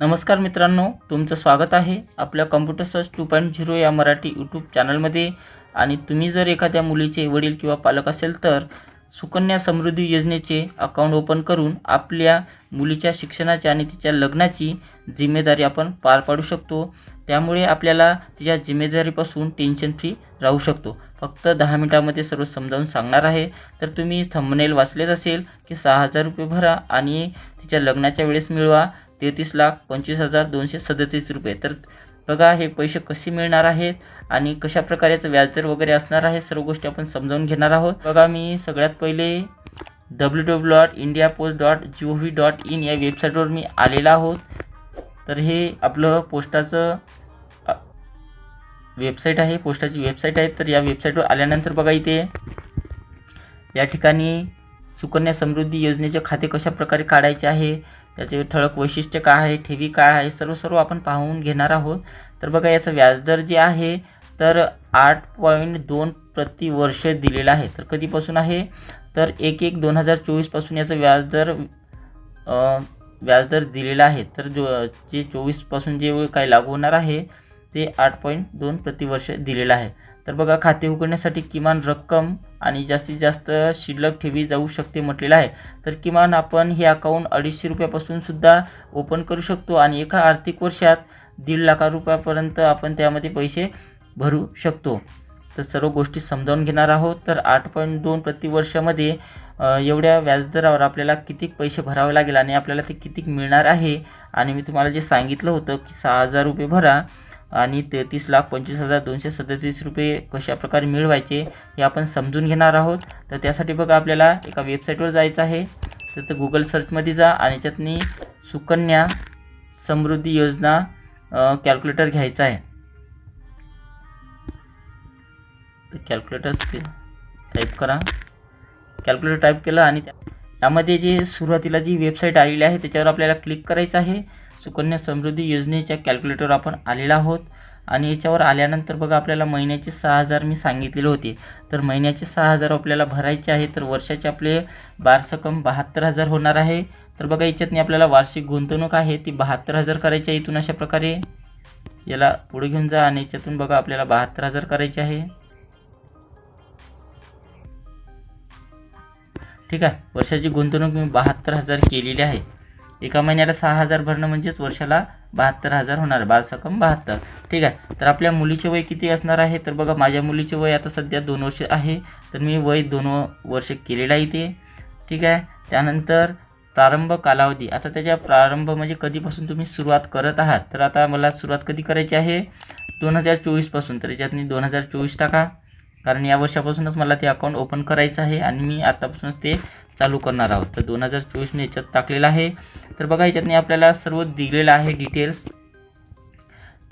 नमस्कार मित्रांनो तुमचं स्वागत आहे आपल्या computer search two point zero या मराठी यूट्यूब चॅनलमध्ये आणि तुम्ही जर एखाद्या मुलीचे वडील किंवा पालक असेल तर सुकन्या समृद्धी योजनेचे अकाउंट ओपन करून आपल्या मुलीच्या शिक्षणाची आणि तिच्या लग्नाची जिम्मेदारी आपण पार पाडू शकतो. त्यामुळे आपल्याला तिच्या जिम्मेदारीपासून टेन्शन फ्री राहू शकतो. फक्त दहा मिनिटामध्ये सर्व समजावून सांगणार आहे. तर तुम्ही थंबनेल वाचलेच असेल की सहा हजार रुपये भरा आणि तिच्या लग्नाच्या वेळेस मिळवा. तेहतीस लाख पंचवीस हजार दोनशे सदतीस रुपये. तर बघा हे पैसे कसे मिळणार आहेत आणि कशा प्रकारेचं व्याजदर वगैरे असणार आहे सर्व गोष्टी आपण समजावून घेणार आहोत. बघा मी सगळ्यात पहिले W W dot India post dot G O V dot in या वेबसाईटवर मी आलेला आहोत. तर हे आपलं पोस्टाचं वेबसाईट आहे पोस्टाची वेबसाईट आहे. तर या वेबसाईटवर आल्यानंतर बघा इथे या ठिकाणी सुकन्या समृद्धी योजनेचे खाते कशा प्रकारे काढायचे आहे त्याचे ठळक वैशिष्ट्य काय आहे ठेवी काय आहे सर्व सर्व आपण पाहून घेणार आहोत. तर बघा याचं व्याजदर जे आहे तर आठ पॉईंट दोन प्रतिवर्ष दिलेलं आहे. तर कधीपासून आहे? तर एक एक दोन हजार चोवीसपासून याचं व्याजदर व्याजदर दिलेला आहे. तर जो जे चोवीसपासून जे काही लागू होणार आहे ते आठ पॉईंट दोन प्रतिवर्ष दिलेलं आहे. तर बघा खाते उघडण्यासाठी किमान रक्कम आणि जास्तीत जास्त शिल्लक ठेवी जाऊ शकते म्हटलेलं आहे. तर किमान आपण हे अकाउंट अडीचशे रुपयापासून सुद्धा ओपन करू शकतो आणि एका आर्थिक वर्षात दीड लाखा रुपयापर्यंत आपण त्यामध्ये पैसे भरू शकतो. तर सर्व गोष्टी समजावून घेणार आहोत. तर आठ पॉईंट दोन प्रतिवर्षामध्ये एवढ्या व्याजदरावर आपल्याला किती पैसे भरावे लागेल आणि आपल्याला ते किती मिळणार आहे? आणि मी तुम्हाला जे सांगितलं होतं की सहा हजार रुपये भरा. आणि तेहतीस लाख पंचवीस हजार दोनशे सदतीस रुपये कशा प्रकारे मिळवायचे हे आपण समजून घेणार आहोत. तर त्यासाठी बघा आपल्याला एका वेबसाईटवर जायचं आहे. तर ते गुगल सर्चमध्ये जा आणि याच्यातनी सुकन्या समृद्धी योजना कॅल्क्युलेटर घ्यायचा आहे. तर कॅल्क्युलेटर टाईप करा. कॅल्क्युलेटर टाईप केलं आणि त्या- त्यामध्ये जे सुरुवातीला जी वेबसाईट आलेली आहे त्याच्यावर आपल्याला क्लिक करायचं आहे. सुकन्या समृद्धी योजनेच्या कॅल्क्युलेटरवर आपण आलेलो आहोत. आणि याच्यावर आल्यानंतर बघा आपल्याला महिन्याचे सहा हजार मी सांगितलेले होते. तर महिन्याचे सहा हजार आपल्याला भरायचे आहे तर वर्षाचे आपले बारसकम बहात्तर हजार होणार आहे. तर बघा याच्यातनी आपल्याला वार्षिक गुंतवणूक आहे ती बहात्तर हजार करायची आहे इथून अशा प्रकारे. याला पुढे घेऊन जा आणि याच्यातून बघा आपल्याला बहात्तर हजार करायचे आहे. ठीक आहे वर्षाची गुंतवणूक मी बहात्तर हजार केलेली आहे. एका महिन्याला सहा हजार भरणं म्हणजेच वर्षाला बहात्तर हजार होणार बालसकम बहात्तर. ठीक आहे? तर आपल्या मुलीचे वय किती असणार आहे? तर बघा माझ्या मुलीचे वय आता सध्या दोन वर्ष आहे. तर मी वय दोन वर्ष केलेलं आहे ते ठीक आहे? त्यानंतर प्रारंभ कालावधी. आता त्याच्या प्रारंभ म्हणजे कधीपासून तुम्ही सुरुवात करत आहात? तर आता मला सुरुवात कधी करायची आहे? दोन हजार चोवीसपासून तर याच्यात मी दोन हजार चोवीस टाका. कारण या वर्षापासूनच मला ते अकाउंट ओपन करायचं आहे आणि मी आतापासूनच ते चालू करणार आहोत. तर दोन हजार चोवीसने याच्यात टाकलेला आहे. तर बघा याच्यातने आपल्याला सर्व दिलेलं आहे डिटेल्स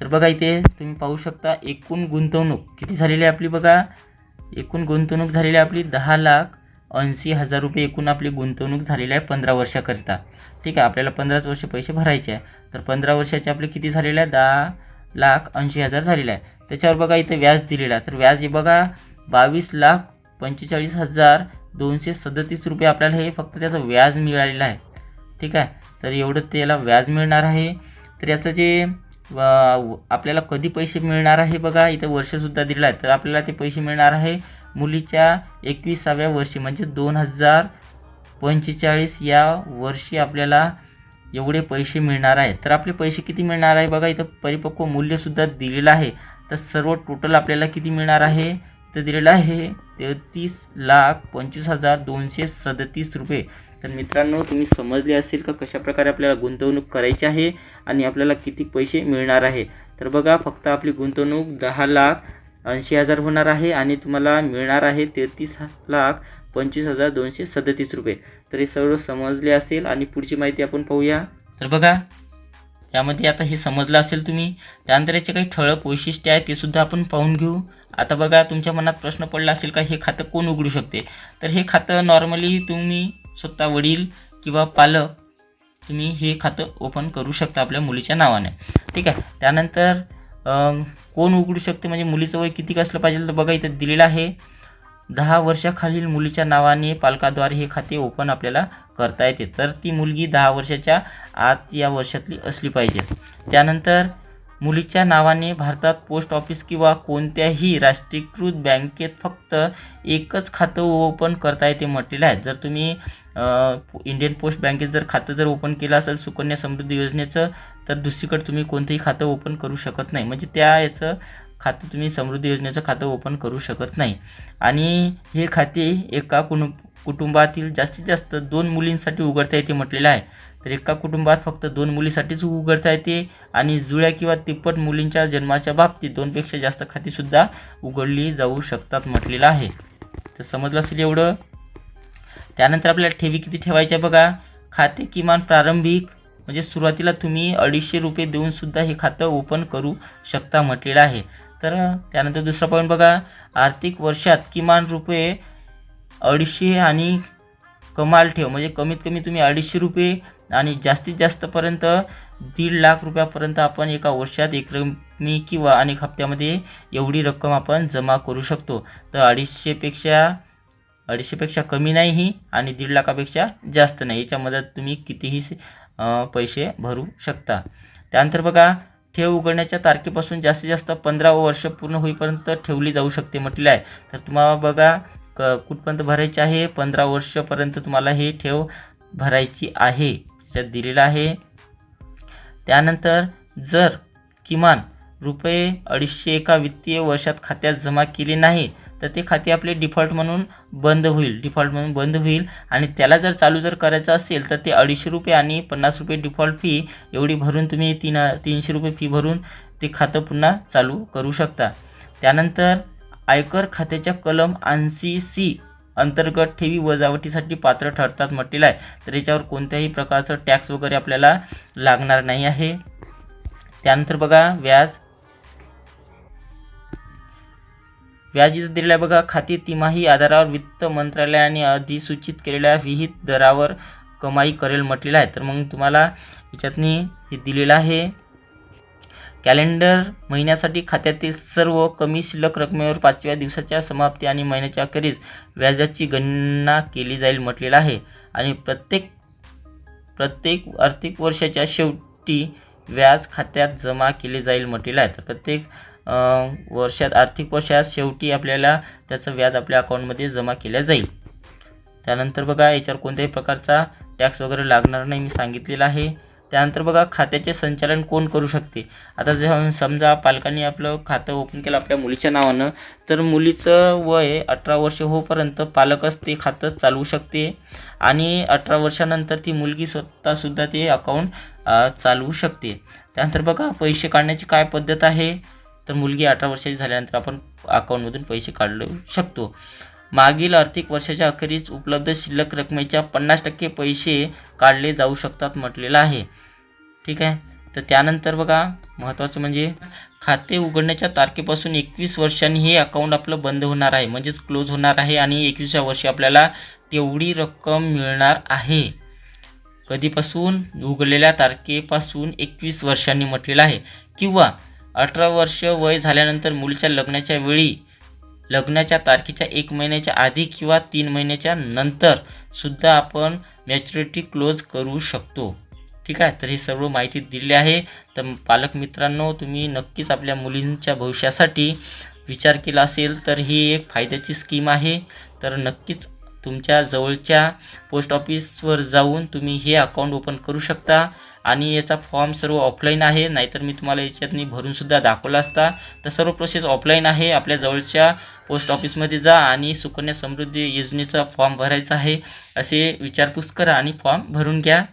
तर बघा इथे तुम्ही पाहू शकता एकूण गुंतवणूक किती झालेली आहे आपली बघा. एकूण गुंतवणूक झालेली आहे आपली दहा लाख ऐंशी हजार रुपये एकूण आपली गुंतवणूक झालेली आहे पंधरा वर्षाकरिता. ठीक आहे आपल्याला पंधराच वर्ष पैसे भरायचे आहे. तर पंधरा वर्षाचे आपले किती झालेले आहे? दहा लाख ऐंशी हजार झालेले आहे. त्याच्यावर बघा इथे व्याज दिलेला आहे. तर व्याज हे बघा बावीस लाख पंचेचाळीस हजार दोनशे सदतीस रुपये आपल्याला हे फक्त त्याचं व्याज मिळालेलं आहे. ठीक आहे? तर एवढं त्याला व्याज मिळणार आहे. तर याचं जे आपल्याला कधी पैसे मिळणार आहे बघा इथं वर्षसुद्धा दिलेलं आहे. तर आपल्याला ते पैसे मिळणार आहे मुलीच्या एकविसाव्या वर्षी म्हणजे दोन हजार पंचेचाळीस या वर्षी आपल्याला एवढे पैसे मिळणार आहे. तर आपले पैसे किती मिळणार आहे? बघा इथं परिपक्व मूल्यसुद्धा दिलेलं आहे. तर सर्व टोटल आपल्याला किती मिळणार आहे? तर दिलेलं आहे. तेहतीस लाख पंचवीस हजार दोनशे सदतीस रुपये. तर मित्रांनो तुम्ही समजले असेल का कशा प्रकारे आपल्याला गुंतवणूक करायची आहे आणि आपल्याला किती पैसे मिळणार आहे? तर बघा फक्त आपली गुंतवणूक दहा लाख ऐंशी हजार होणार आहे आणि तुम्हाला मिळणार आहे तेहतीस लाख पंचवीस हजार दोनशे सदतीस रुपये. तर हे सर्व समजले असेल आणि पुढची माहिती आपण पाहूया. तर बघा यामध्ये आता हे समजलं असेल तुम्ही. त्यानंतर याचे काही ठळक वैशिष्ट्य आहे ते सुद्धा आपण पाहून घेऊ. आता बघा तुमच्या मनात प्रश्न पडला असेल का हे खातं कोण उघडू शकते? तर हे खातं नॉर्मली तुम्ही स्वतः वडील किंवा पालक तुम्ही हे खातं ओपन करू शकता आपल्या मुलीच्या नावाने. ठीक आहे? त्यानंतर कोण उघडू शकते? म्हणजे मुलीचं वय किती असलं पाहिजे तर बघा इथं दिलेलं आहे. दहा वर्षाखालील मुलीच्या नावाने पालकाद्वारे हे खाते ओपन आपल्याला करता येते. तर ती मुलगी दहा वर्षाच्या आत या वर्षातली असली पाहिजे. त्यानंतर मुलीच्या नावाने भारतात पोस्ट ऑफिस किंवा कोणत्याही राष्ट्रीयकृत बँकेत फक्त एकच खातं ओपन करता येते म्हटलेलं आहे. जर तुम्ही इंडियन पोस्ट बँकेत जर खातं जर ओपन केलं असेल सुकन्या समृद्धी योजनेचं तर दुसरीकडे तुम्ही कोणतंही खातं ओपन करू शकत नाही. म्हणजे त्या याचं खातं तुम्ही समृद्धी योजनेचं खातं ओपन करू शकत नाही. आणि हे खाते एका कुण कुटुंबातील जास्तीत जास्त दोन मुलींसाठी उघडता येते म्हटलेलं आहे. तर एका कुटुंबात फक्त दोन मुलीसाठीच उघडता येते आणि जुळ्या किंवा तिप्पट मुलींच्या जन्माच्या बाबतीत दोनपेक्षा जास्त खातीसुद्धा उघडली जाऊ शकतात म्हटलेलं आहे. तर समजलं असेल एवढं? त्यानंतर आपल्याला ठेवी किती ठेवायच्या बघा. खाते किमान प्रारंभिक म्हणजे सुरुवातीला तुम्ही अडीचशे रुपये देऊनसुद्धा हे खातं ओपन करू शकता म्हटलेलं आहे. तर त्यानंतर दुसरा पॉईंट बघा. आर्थिक वर्षात किमान रुपये अडीचशे आणि कमाल ठेव. म्हणजे कमीत कमी तुम्ही अडीचशे रुपये आणि जास्तीत जास्तपर्यंत दीड लाख रुपयापर्यंत आपण एका वर्षात एकरकमी किंवा अनेक हप्त्यामध्ये एवढी रक्कम आपण जमा करू शकतो. तर अडीचशेपेक्षा अडीचशेपेक्षा कमी नाहीही आणि दीड लाखापेक्षा जास्त नाही. याच्या मदत तुम्ही कितीही पैसे भरू शकता. त्यानंतर बघा ठेव उघडण्याच्या तारखेपासून जास्तीत जास्त पंधरा वर्ष पूर्ण होईपर्यंत ठेवली जाऊ शकते म्हटलं आहे. तर तुम्हाला बघा क कुठपर्यंत भरायची आहे? पंधरा वर्षपर्यंत तुम्हाला हे ठेव भरायची आहे. त्याच्यात दिलेलं आहे. त्यानंतर जर किमान रुपये अडीचशे एका वित्तीय वर्षात खात्यात जमा केले नाही तर ते खाते आपले डिफॉल्ट म्हणून बंद होईल. डिफॉल्ट म्हणून बंद होईल. आणि त्याला जर चालू जर करायचं असेल तर ते अडीचशे रुपये आणि पन्नास रुपये डिफॉल्ट फी एवढी भरून तुम्ही तीन तीनशे रुपये फी भरून ते खातं पुन्हा चालू करू शकता. त्यानंतर आयकर खात्याच्या कलम ऐंशी सी अंतर्गत ठेवी वजावटीसाठी पात्र ठरतात म्हटलेलं आहे. तर याच्यावर कोणत्याही प्रकारचं टॅक्स वगैरे आपल्याला लागणार नाही आहे. त्यानंतर बघा व्याज. व्याज इथं दिलेलं आहे बघा खाती तिमाही आधारावर वित्त मंत्रालयाने अधिसूचित केलेल्या विहित दरावर कमाई करेल म्हटलेलं आहे. तर मग तुम्हाला याच्यातनी हे दिलेलं आहे. कॅलेंडर महिन्यासाठी खात्यातील सर्व कमी शिल्लक रकमेवर पाचव्या दिवसाच्या समाप्ती आणि महिन्याच्या अखेरीस व्याजाची गणना केली जाईल म्हटलेलं आहे. आणि प्रत्येक प्रत्येक आर्थिक वर्षाच्या शेवटी व्याज खात्यात जमा केले जाईल म्हटलेलं आहे. तर प्रत्येक वर्षात आर्थिक वर्षात शेवटी आपल्याला त्याचं व्याज आपल्या अकाउंटमध्ये जमा केलं जाईल. त्यानंतर बघा याच्यावर कोणत्याही प्रकारचा टॅक्स वगैरे लागणार नाही मी सांगितलेलं आहे. त्यानंतर बघा खात्याचे संचालन कोण करू शकते? आता जेव्हा समजा पालकांनी आपलं खातं ओपन केलं आपल्या मुलीच्या नावानं तर मुलीचं वय अठरा वर्ष होईपर्यंत पालकच ते खातं चालवू शकते आणि अठरा वर्षानंतर ती मुलगी स्वतःसुद्धा ते अकाउंट चालवू शकते. त्यानंतर बघा पैसे काढण्याची काय पद्धत आहे? तर मुलगी अठरा वर्षाची झाल्यानंतर आपण अकाउंटमधून पैसे काढू शकतो. मागील आर्थिक वर्षाच्या अखेरीस उपलब्ध शिल्लक रकमेच्या पन्नास टक्के पैसे काढले जाऊ शकतात म्हटलेलं आहे. ठीक आहे? तर त्यानंतर बघा महत्त्वाचं म्हणजे खाते उघडण्याच्या तारखेपासून एकवीस वर्षांनी हे अकाउंट आपलं बंद होणार आहे. म्हणजेच क्लोज होणार आहे आणि एकविसव्या वर्षी आपल्याला तेवढी रक्कम मिळणार आहे. कधीपासून? उघडलेल्या तारखेपासून एकवीस वर्षांनी म्हटलेलं आहे. किंवा अठरा वर्ष वय झाल्यानंतर मुलीच्या लग्नाच्या वेळी लग्नाच्या तारखेच्या एक महिन्याच्या आधी किंवा तीन महिन्याच्या नंतर सुद्धा आपण मॅच्युरिटी क्लोज करू शकतो. ठीक आहे? तर ही सर्व माहिती दिली आहे. तर पालक मित्रांनो तुम्ही नक्कीच आपल्या मुलींच्या भविष्यासाठी विचार केला असेल तर ही एक फायद्याची स्कीम आहे. तर नक्कीच तुमच्या जवळच्या पोस्ट ऑफिसवर जाऊन तुम्ही हे अकाउंट ओपन करू शकता. आणि याचा फॉर्म सर्व ऑफलाईन आहे. नाहीतर मी तुम्हाला याच्यातनी भरूनसुद्धा दाखवला असता. तर सर्व प्रोसेस ऑफलाईन आहे. आपल्या जवळच्या पोस्ट ऑफिसमध्ये जा आणि सुकन्या समृद्धी योजनेचा फॉर्म भरायचा आहे. असे विचारपूस करा आणि फॉर्म भरून घ्या.